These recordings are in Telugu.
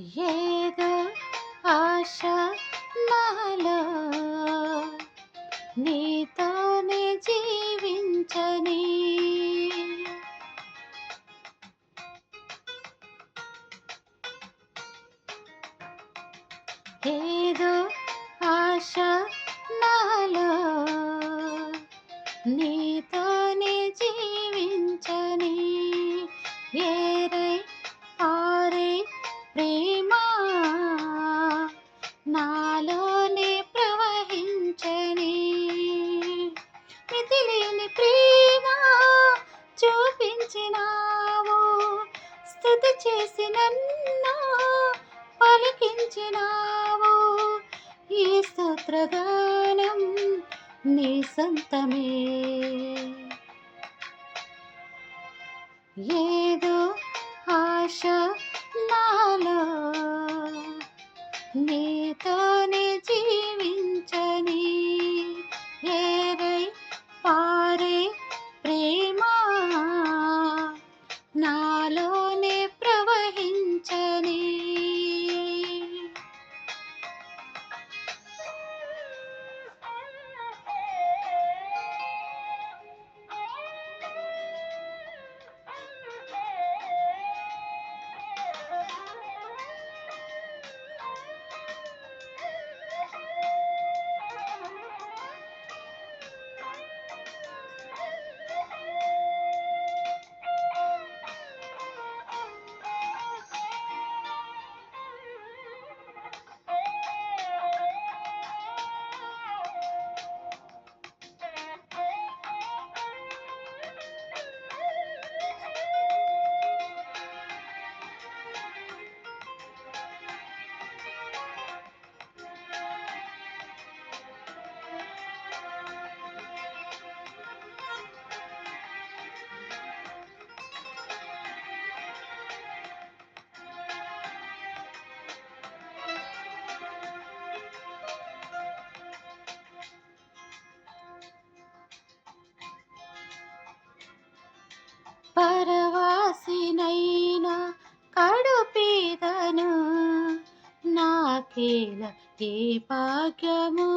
ఏదో ఆశ నాలో నీతోనే జీవించని ఏదో ఆశ నాలో నీతోనే పలికించినావు ఈ స్తోత్రగానం నీ సొంతమే. ఏదో ఆశ నాలో నీ నాకేల ఏ భాగ్యము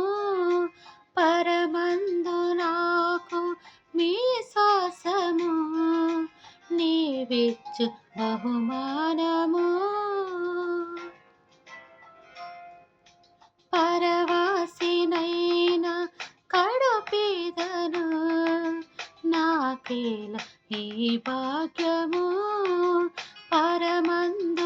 పరమందు నాకు మీ శ్వాసము నీవిచ్చు బహుమానము. పరవాసినైనా కడుపీదను నాకేల ఈ భాగ్యము పరమందు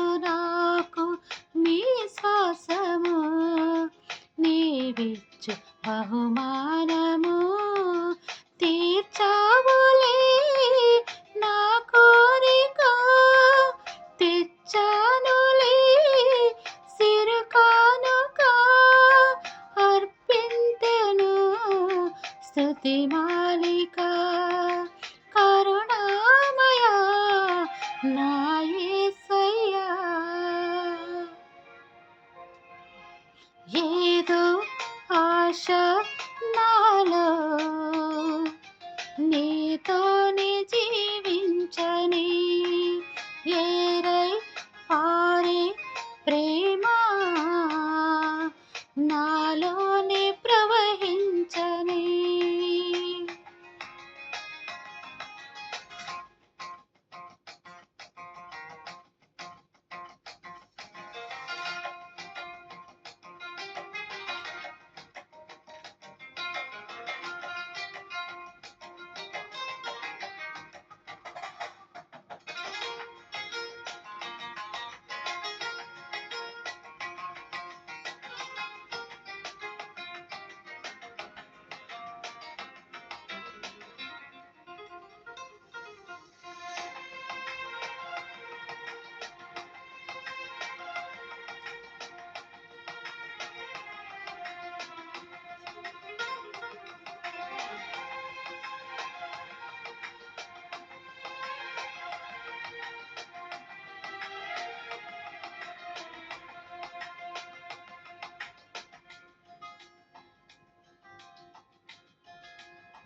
స్తుతి మాలిక కరుణామయ నాయసయ్యా. ఏదో ఆశ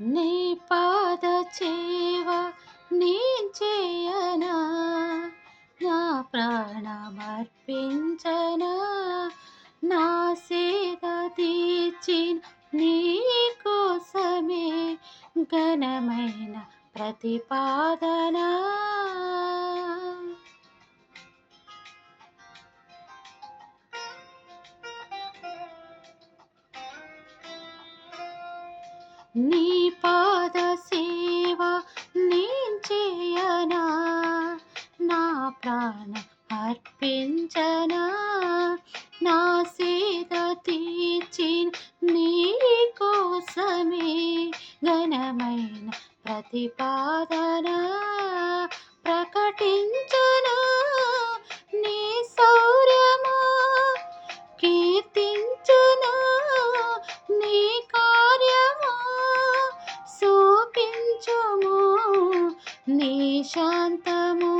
నీ పాద చేవ నీ చేయనా? నా ప్రాణమర్పించనా? నా సేద తీర్చిన నీ కోసమే ఘనమైన ప్రతిపాదన? నీ పాద సేవ నేను చేయనా? నా ప్రాణ అర్పించనా? నా సేద తీర్చిన నీ కోసమే ఘనమైన ప్రతిపాదన? శాంతము